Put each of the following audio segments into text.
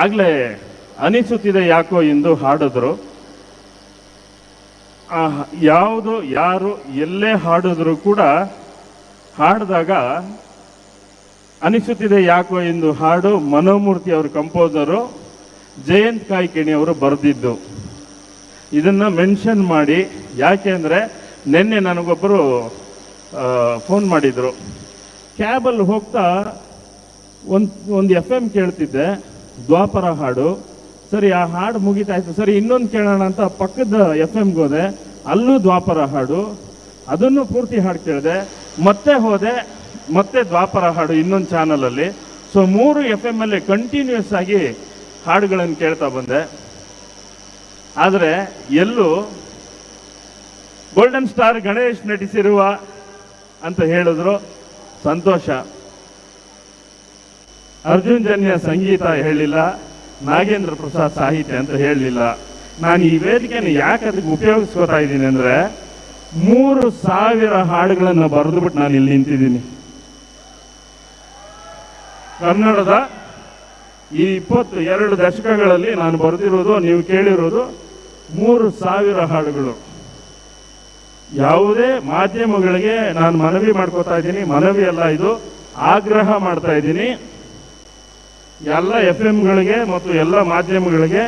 ಆಗ್ಲೇ ಅನಿಸುತ್ತಿದೆ ಯಾಕೋ ಎಂದು ಹಾಡಿದ್ರು. ಯಾವುದು, ಯಾರು, ಎಲ್ಲೇ ಹಾಡಿದ್ರು ಕೂಡ ಹಾಡಿದಾಗ ಅನಿಸುತ್ತಿದೆ ಯಾಕೋ ಎಂದು ಹಾಡು ಮನೋಮೂರ್ತಿ ಅವರು ಕಂಪೋಸರು ಜಯಂತ್ ಕಾಯ್ಕಿಣಿ ಅವರು ಬರೆದಿದ್ದು. ಇದನ್ನು ಮೆನ್ಷನ್ ಮಾಡಿ, ಯಾಕೆ ಅಂದರೆ ನಿನ್ನೆ ನನಗೊಬ್ಬರು ಫೋನ್ ಮಾಡಿದರು. ಕ್ಯಾಬಲ್ಲಿ ಹೋಗ್ತಾ ಒಂದು ಒಂದು ಎಫ್ ಎಂ ಕೇಳ್ತಿದ್ದೆ. ದ್ವಾಪರ ಹಾಡು. ಸರಿ, ಆ ಹಾಡು ಮುಗಿತಾಯ್ತು. ಸರಿ, ಇನ್ನೊಂದು ಕೇಳೋಣ ಅಂತ ಪಕ್ಕದ ಎಫ್ ಎಮ್ಗೆ ಹೋದೆ. ಅಲ್ಲೂ ದ್ವಾಪರ ಹಾಡು. ಅದನ್ನು ಪೂರ್ತಿ ಹಾಡು ಕೇಳಿದೆ. ಮತ್ತೆ ಹೋದೆ. ಮತ್ತೆ ದ್ವಾಪರ ಹಾಡು ಇನ್ನೊಂದು ಚಾನಲಲ್ಲಿ ಸೊ ಮೂರು ಎಫ್ ಎಂ ಅಲ್ಲಿ ಕಂಟಿನ್ಯೂಸ್ ಆಗಿ ಹಾಡುಗಳನ್ನು ಕೇಳ್ತಾ ಬಂದೆ. ಆದರೆ, ಎಲ್ಲೂ ಗೋಲ್ಡನ್ ಸ್ಟಾರ್ ಗಣೇಶ್ ನಟಿಸಿರುವ ಅಂತ ಹೇಳಿದ್ರು. ಸಂತೋಷ. ಅರ್ಜುನ್ ಜನ್ಯ ಸಂಗೀತ ಹೇಳಿಲ್ಲ, ನಾಗೇಂದ್ರ ಪ್ರಸಾದ್ ಸಾಹಿತ್ಯ ಅಂತ ಹೇಳಲಿಲ್ಲ. ನಾನು ಈ ವೇದಿಕೆಯನ್ನು ಯಾಕೆ ಅದಕ್ಕೆ ಉಪಯೋಗಿಸ್ಕೋತಾ ಇದ್ದೀನಿ ಅಂದರೆ, ಮೂರು ಸಾವಿರ ಹಾಡುಗಳನ್ನು ಬರೆದುಬಿಟ್ಟು ನಾನು ಇಲ್ಲಿ ನಿಂತಿದ್ದೀನಿ. ಕನ್ನಡದ ಈ ಇಪ್ಪತ್ತು ಎರಡು ದಶಕಗಳಲ್ಲಿ ನಾನು ಬರೆದಿರೋದು, ನೀವು ಕೇಳಿರೋದು ಮೂರು ಸಾವಿರ ಹಾಡುಗಳು. ಯಾವುದೇ ಮಾಧ್ಯಮಗಳಿಗೆ ನಾನು ಮನವಿ ಮಾಡ್ಕೋತಾ ಇದ್ದೀನಿ ಮನವಿ ಅಲ್ಲ ಇದು, ಆಗ್ರಹ ಮಾಡ್ತಾ ಇದ್ದೀನಿ. ಎಲ್ಲ ಎಫ್ ಎಂಗಳಿಗೆ ಮತ್ತು ಎಲ್ಲ ಮಾಧ್ಯಮಗಳಿಗೆ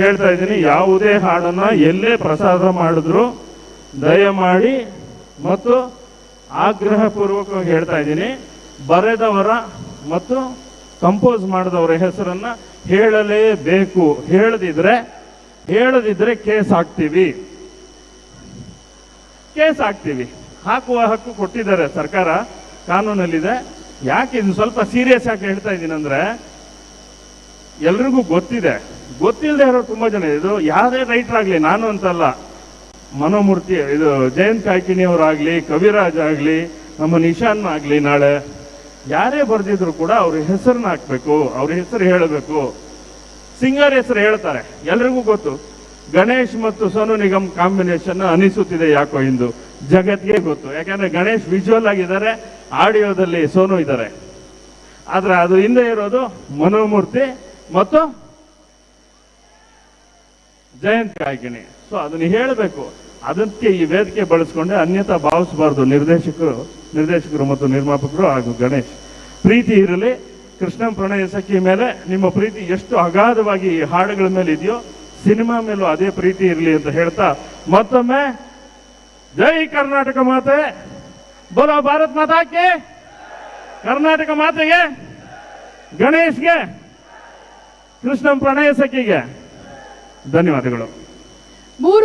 ಹೇಳ್ತಾ ಇದ್ದೀನಿ, ಯಾವುದೇ ಹಾಡನ್ನ ಎಲ್ಲೇ ಪ್ರಸಾರ ಮಾಡಿದ್ರು ದಯಮಾಡಿ ಮತ್ತು ಆಗ್ರಹಪೂರ್ವಕವಾಗಿ ಹೇಳ್ತಾ ಇದ್ದೀನಿ, ಬರೆದವರ ಮತ್ತು ಕಂಪೋಸ್ ಮಾಡಿದವರ ಹೆಸರನ್ನ ಹೇಳಲೇಬೇಕು. ಹೇಳದಿದ್ರೆ ಹೇಳದಿದ್ರೆ ಕೇಸ್ ಹಾಕ್ತೀವಿ. ಕೇಸ್ ಹಾಕ್ತೀವಿ. ಹಾಕುವ ಹಕ್ಕು ಕೊಟ್ಟಿದ್ದಾರೆ ಸರ್ಕಾರ, ಕಾನೂನಲ್ಲಿದೆ. ಯಾಕೆ ಇದು ಸ್ವಲ್ಪ ಸೀರಿಯಸ್ ಆಗಿ ಹೇಳ್ತಾ ಇದ್ದೀನಿ ಅಂದ್ರೆ ಎಲ್ರಿಗೂ ಗೊತ್ತಿದೆ. ಗೊತ್ತಿಲ್ಲದೆ ಇರೋ ತುಂಬಾ ಜನ. ಇದು ಯಾರೇ ರೈಟರ್ ಆಗ್ಲಿ, ನಾನು ಅಂತಲ್ಲ. ಮನೋಮೂರ್ತಿ, ಇದು ಜಯಂತ್ ಕಾಯ್ಕಿಣಿ ಅವರಾಗ್ಲಿ, ಕವಿರಾಜ್ ಆಗ್ಲಿ, ನಮ್ಮ ನಿಶಾನ್ ಆಗ್ಲಿ ನಾಳೆ. ಯಾರೇ ಬರೆದಿದ್ರು ಕೂಡ ಅವ್ರ ಹೆಸರನ್ನ ಹಾಕ್ಬೇಕು, ಅವ್ರ ಹೆಸರು ಹೇಳಬೇಕು. ಸಿಂಗರ್ ಹೆಸರು ಹೇಳ್ತಾರೆ. ಎಲ್ರಿಗೂ ಗೊತ್ತು. ಗಣೇಶ್ ಮತ್ತು ಸೋನು ನಿಗಮ್ ಕಾಂಬಿನೇಷನ್ ಅನಿಸುತ್ತಿದೆ ಯಾಕೋ ಇಂದು. ಜಗತ್ಗೆ ಗೊತ್ತು. ಯಾಕಂದ್ರೆ ಗಣೇಶ್ ವಿಜುವಲ್ ಆಗಿದ್ದಾರೆ ಆಡಿಯೋದಲ್ಲಿ ಸೋನು ಇದ್ದಾರೆ. ಆದ್ರೆ ಅದು ಹಿಂದೆ ಇರೋದು ಮನೋಮೂರ್ತಿ ಮತ್ತು ಜಯಂತ್ ಕಾಯ್ಕಿಣಿ ಸೊ ಅದನ್ನ ಹೇಳಬೇಕು. ಅದಕ್ಕೆ ಈ ವೇದಿಕೆ ಬಳಸ್ಕೊಂಡೆ ಅನ್ಯತಾ ಭಾವಿಸಬಾರ್ದು. ನಿರ್ದೇಶಕರು ನಿರ್ದೇಶಕರು ಮತ್ತು ನಿರ್ಮಾಪಕರು ಹಾಗೂ ಗಣೇಶ್. ಪ್ರೀತಿ ಇರಲಿ. ಕೃಷ್ಣ ಪ್ರಣಯ ಸಖಿ ಮೇಲೆ ನಿಮ್ಮ ಪ್ರೀತಿ ಎಷ್ಟು ಅಗಾಧವಾಗಿ ಈ ಹಾಡುಗಳ ಮೇಲೆ ಇದೆಯೋ, ಸಿನಿಮಾ ಮೇಲೂ ಅದೇ ಪ್ರೀತಿ ಇರಲಿ ಅಂತ ಹೇಳ್ತಾ, ಮತ್ತೊಮ್ಮೆ ಜೈ ಕರ್ನಾಟಕ ಮಾತೆ. ಬರೋ ಭಾರತ್ ಮಾತಾಕೆ ಕರ್ನಾಟಕ ಮಾತೆಗೆ ಗಣೇಶ್ಗೆ ಕೃಷ್ಣ ಪ್ರಣಯ ಸಖಿಗೆ ಧನ್ಯವಾದಗಳು. ಮೂರು